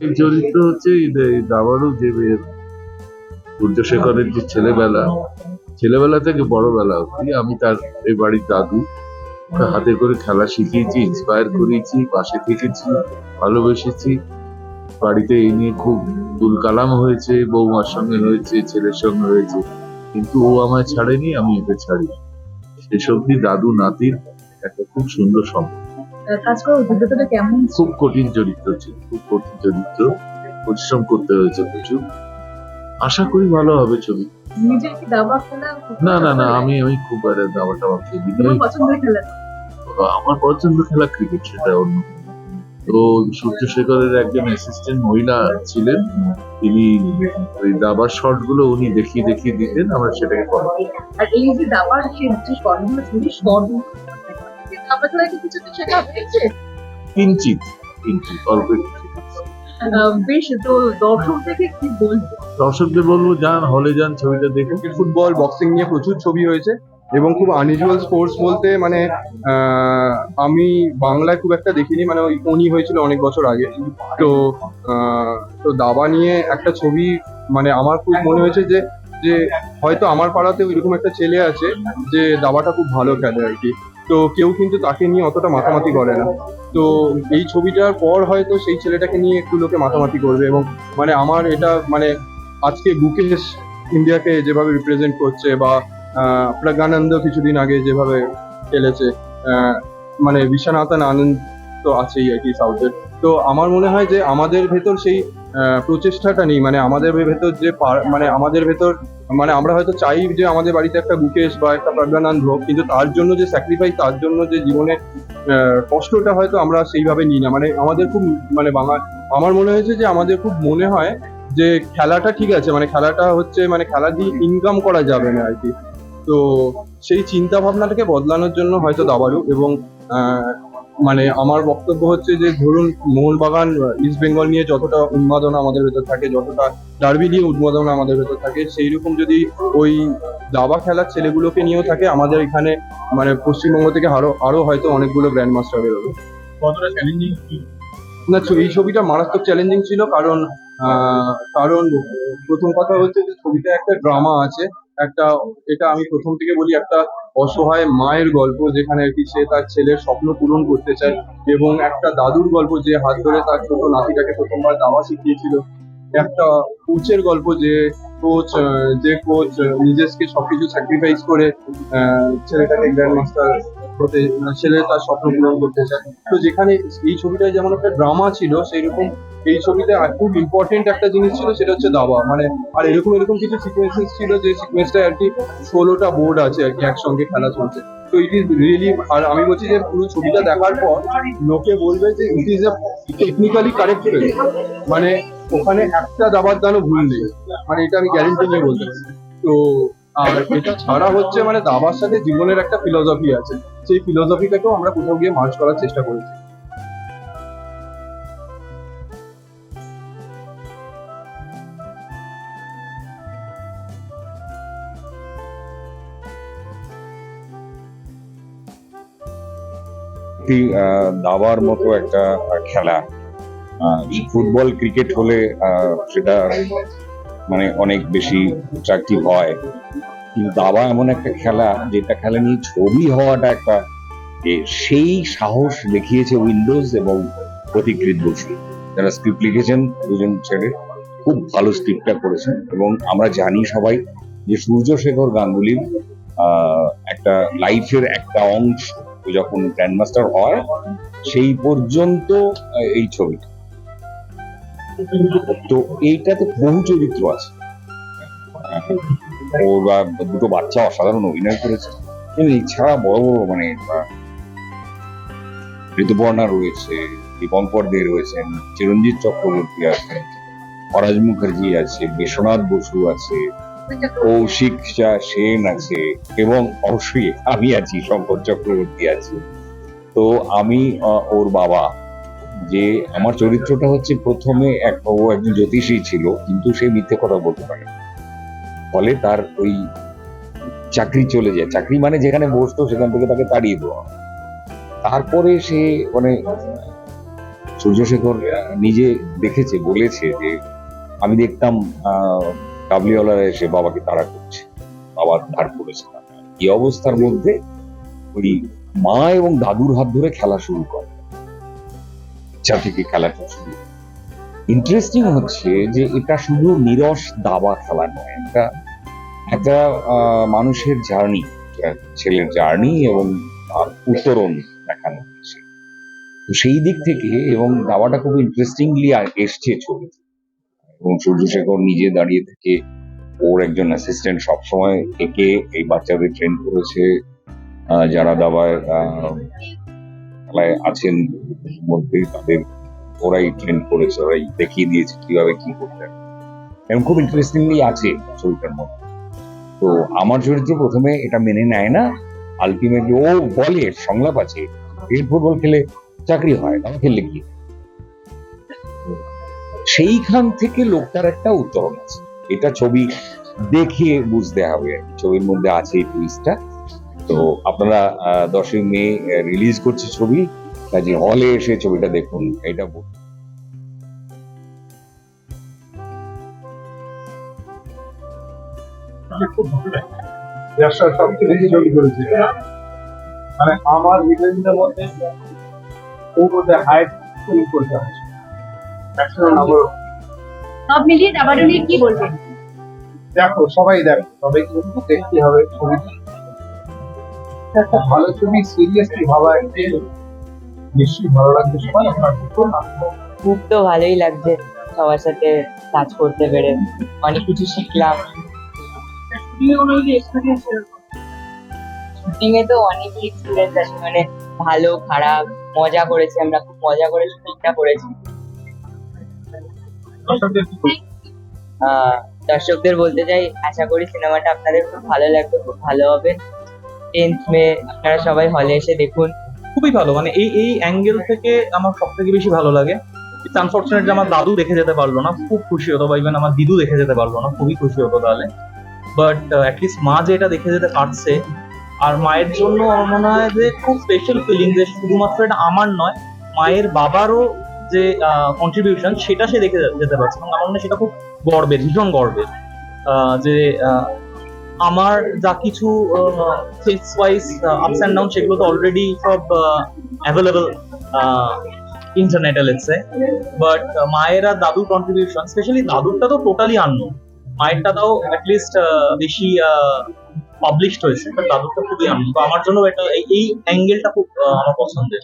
এই চরিত্র হচ্ছে দাবারও যে মেয়ের সূর্যশেখরের যে ছেলেবেলা ছেলেবেলা থেকে বড়বেলা অব্দি আমি তার এই বাড়ির দাদু হাতে করে খেলা শিখিয়েছি ইন্সপায়ার করিয়েছি পাশে থেকেছি, ভালোবেসেছি। বাড়িতে এই নিয়ে খুব তুলকালাম হয়েছে, বৌমার সঙ্গে হয়েছে, ছেলের সঙ্গে হয়েছে। কিন্তু ও আমায় ছাড়েনি, আমি ওকে ছাড়ি অব্দি দাদু, নাতির একটা খুব সুন্দর সম্পর্ক। কাজ করার অভিজ্ঞতাটা কেমন খুব কঠিন চরিত্র ছিল খুব কঠিন চরিত্র। পরিশ্রম করতে হয়েছে প্রচুর। আশা করি ভালো হবে ছবি। না না না আমি আমি খুব দাবা টাবা খেলি আমার পছন্দ খেলা ক্রিকেট সেটা অন্য। তো সূর্যশেখরের একজন অ্যাসিস্ট্যান্ট মহিলা ছিলেন তিনি ওই দাবার শটগুলো উনি দেখিয়ে দেখিয়ে দিতেন আমরা সেটাকে আর এই যে দাবার যে কি কিছু হয়েছে। কিঞ্চিত কিঞ্চিত অল্প বেশ তো কি বলব? দর্শকদের বলব যান হলে যান ছবিটা দেখুন। ফুটবল বক্সিং নিয়ে প্রচুর ছবি হয়েছে এবং খুব আনইউজুয়াল স্পোর্টস বলতে মানে আহ, আমি বাংলায় খুব একটা দেখিনি মানে ওই কোনি হয়েছিল অনেক বছর আগে। তো আহ, তো দাবা নিয়ে একটা ছবি মানে আমার খুব মনে হয়েছে যে যে হয়তো আমার পাড়াতে ওইরকম একটা ছেলে আছে যে দাবাটা খুব ভালো খেলে আর কি। তো কেউ কিন্তু তাকে নিয়ে অতটা মাতামাতি করে না। তো এই ছবিটার পর হয়তো সেই ছেলেটাকে নিয়ে একটু লোকে মাতামাতি করবে এবং মানে আমার এটা মানে আজকে বুকেশ ইন্ডিয়াকে যেভাবে রিপ্রেজেন্ট করছে বা প্রজ্ঞানন্দ কিছুদিন আগে যেভাবে খেলেছে মানে বিশ্বনাথন আনন্দ তো আছেই আর কি সাউথের তো আমার মনে হয় যে আমাদের ভেতর সেই প্রচেষ্টাটা নেই। মানে আমাদের ভেতর যে মানে আমাদের ভেতর মানে আমরা হয়তো চাই যে আমাদের বাড়িতে একটা বুকেশ বা একটা প্রজ্ঞানন্দ হোক, কিন্তু তার জন্য যে স্যাক্রিফাইস তার জন্য যে জীবনে কষ্টটা হয়তো আমরা সেইভাবে নিই না। মানে আমাদের খুব মানে বাংলা আমার মনে হয়েছে যে আমাদের খুব মনে হয় যে খেলাটা ঠিক আছে। মানে খেলাটা হচ্ছে মানে খেলা দিয়ে ইনকাম করা যাবে না আর কি। তো সেই চিন্তা ভাবনাটাকে বদলানোর জন্য হয়তো দাবারু এবং মানে আমার বক্তব্য হচ্ছে যে ধরুন মোহনবাগান ইস্ট বেঙ্গল নিয়ে যতটা উন্মাদনা আমাদের ভেতর থাকে যতটা ডার্বি নিয়ে উন্মাদনা আমাদের ভেতর থাকে সেই রকম যদি ওই দাবা খেলার ছেলেগুলোকে নিয়েও থাকে আমাদের এখানে মানে পশ্চিমবঙ্গ থেকে আরও আরও হয়তো অনেকগুলো গ্র্যান্ড মাস্টার বেরোবে। কতটা চ্যালেঞ্জিং না এই ছবিটা মারাত্মক চ্যালেঞ্জিং ছিল কারণ আহ, কারণ প্রথম কথা হচ্ছে যে ছবিটা একটা ড্রামা আছে একটা এটা আমি প্রথম থেকে বলি একটা অসহায় মায়ের গল্প যেখানে আর কি সে তার ছেলের স্বপ্ন পূরণ করতে চায় এবং একটা দাদুর গল্প যে হাত ধরে তার ছোট নাতিটাকে প্রথমবার দাবা শিখিয়েছিল। একটা কোচের গল্প যে কোচ যে কোচ নিজেকে সবকিছু স্যাক্রিফাইস করে ছেলেটাকে গ্র্যান্ড মাস্টার হতে মানে ছেলে তার স্বপ্ন পূরণ করতে চায়। তো যেখানে এই ছবিটায় যেমন একটা ড্রামা ছিল সেই রকম এই ছবিতে খুব ইম্পর্টেন্ট একটা জিনিস ছিল, সেটা হচ্ছে দাবা। মানে আর এরকম এরকম কিছু সিকোয়েন্সেস ছিল যে সিকোয়েন্সটা আর কি ষোলোটা বোর্ড আছে আর কি একসঙ্গে খেলা চলছে। তো ইট ইজ রিয়েলি আর আমি বলছি যে পুরো ছবিটা দেখার পর লোকে বলবে যে it is a technically correct film মানে ওখানে একটা দাবার দানও ভুল নেই। মানে এটা আমি গ্যারেন্টি নিয়ে বলতে তো, আর এটা ছাড়া হচ্ছে মানে দাবার সাথে জীবনের একটা ফিলোসফি আছে। সেই ফিলোসফিটাকেও আমরা কোথাও গিয়ে মার্চ করার চেষ্টা করেছি। আহ, দাবার মতো একটা খেলা। ফুটবল ক্রিকেট হলে সেটা মানে অনেক বেশি অ্যাট্রাকটিভ হয়। কিন্তু দাবা এমন একটা খেলা যেটা খেলা নিয়ে ছবি হওয়াটা একটা সেই সাহস দেখিয়েছে উইন্ডোজ এবং প্রতিকৃত বসু। যারা স্ক্রিপ্ট লিখেছেন দুজন ছেলে খুব ভালো স্ক্রিপ্টটা করেছেন এবং আমরা জানি সবাই যে সূর্যশেখর গাঙ্গুলির একটা লাইফের একটা অংশ। ও যখন গ্র্যান্ডমাস্টার হয়, সেই পর্যন্ত এই ছবিটা। তো এইটাতে বহু চরিত্র আছে। ও বা, দুটো বাচ্চা অসাধারণ অভিনয় করেছে। এবং এছাড়া বড় বড় মানে ঋতুপর্ণা রয়েছে, দীপঙ্কর দে রয়েছেন, চিরঞ্জিত চক্রবর্তী আছেন ফরাজ মুখার্জি আছে, বিশ্বনাথ বসু আছে কৌশিক চা সেন আছে এবং অবশ্যই আমি আছি, শঙ্কর চক্রবর্তী আছে। তো আমি ওর বাবা, যে আমার চরিত্রটা হচ্ছে প্রথমে এক, ও একজন জ্যোতিষী ছিল, কিন্তু সে মিথ্যে কথা বলতে পারে। ফলে তার ওই চাকরি চলে যায়। চাকরি মানে যেখানে বসতো সেখান থেকে তাকে তাড়িয়ে দেওয়া তারপরে সে মানে সূর্যশেখর নিজে দেখেছে, বলেছে যে, আমি দেখতাম কাবলিওয়ালারা এসে বাবাকে তাড়া করছে। বাবা ধার করেছে এই অবস্থার মধ্যে ওই মা এবং দাদুর হাত ধরে খেলা শুরু করে। ইচ্ছা থেকে খেলাটা শুরু ইন্টারেস্টিং হচ্ছে যে এটা শুধু নিরস দাবা খেলা নয় একটা একটা মানুষের জার্নি ছেলের জার্নি এবং তার উত্তরণ দেখানো হয়েছে। তো সেই দিক থেকে এবং দাবাটা খুব ইন্টারেস্টিংলি এসছে ছবিতে। এবং সূর্যশেখর নিজে দাঁড়িয়ে থেকে ওর একজন অ্যাসিস্ট্যান্ট সবসময় একে এই বাচ্চাদের ট্রেন করেছে। যারা দাবায় আছেন মধ্যে তাদের ওরাই ট্রেন করেছে, ওরাই দেখিয়ে দিয়েছে কীভাবে কি করতে এবং খুব ইন্টারেস্টিংলি আছে ছবিটার মধ্যে। তো আমার চরিত্র প্রথমে এটা মেনে নেয় না আলটিমেটলি ও বলে, সংলাপ আছে ফুটবল খেলে চাকরি হয় দাবা খেললে কি? সেইখান থেকে লোকটার একটা উত্তরণ আছে। এটা ছবি দেখে বুঝতে হবে। ছবির মধ্যে আছে এই টুইস্টটা তো আপনারা দশই মে রিলিজ করছে ছবি কাজে হলে এসে ছবিটা দেখুন, এটা মানে আমার ভিডিওটার মধ্যে মধ্যে হাইট করতে নম্বর সব মিলিয়ে দাবাটা নিয়ে কি বলবেন দেখো সবাই দেখো সবাই কিন্তু দেখতে হবে ছবিটা একটা ভালো ছবি সিরিয়াসলি ভাবা নিশ্চয়ই ভালো লাগবে সবাই আপনার খুব তো ভালোই লাগছে সবার সাথে কাজ করতে পেরে। অনেক কিছু শিখলাম। শুটিং এ তো অনেকই এক্সপিরিয়েন্স আছে মানে ভালো খারাপ মজা করেছি আমরা খুব মজা করে শুটিংটা করেছি। দর্শকদের বলতে চাই আশা করি সিনেমাটা আপনাদের খুব ভালো লাগবে খুব ভালো হবে। টেন্থ মে আপনারা সবাই হলে এসে দেখুন। খুবই ভালো মানে এই এই অ্যাঙ্গেল থেকে আমার সব থেকে বেশি ভালো লাগে। আনফর্চুনেট আমার দাদু দেখে যেতে পারল না খুব খুশি হতো বা ইভেন আমার দিদু দেখে যেতে পারল না খুবই খুশি হতো তাহলে। বাট অ্যাটলিস্ট মা যে এটা দেখে যেতে পারছে আর মায়ের জন্য আমার মনে হয় যে খুব স্পেশাল ফিলিং যে শুধুমাত্র এটা আমার নয় মায়ের বাবারও যে কন্ট্রিবিউশন সেটা সে দেখে যেতে পারছে। এবং আমার মনে সেটা খুব গর্বের, ভীষণ গর্বের যে আমার যা কিছু face wise ups and down সেগুলো তো অলরেডি সব অ্যাভেলেবল ইন্টারনেটে লেটসে বাট মায়ের আর দাদুর কন্ট্রিবিউশন স্পেশালি দাদুরটা তো টোটালি আন্ন মায়েরটা তাও অ্যাটলিস্ট বেশি পাবলিশড হয়েছে বাট দাদুরটা খুবই আন্ন তো আমার জন্য এটা, এই- অ্যাঙ্গেলটা খুব আমার পছন্দের।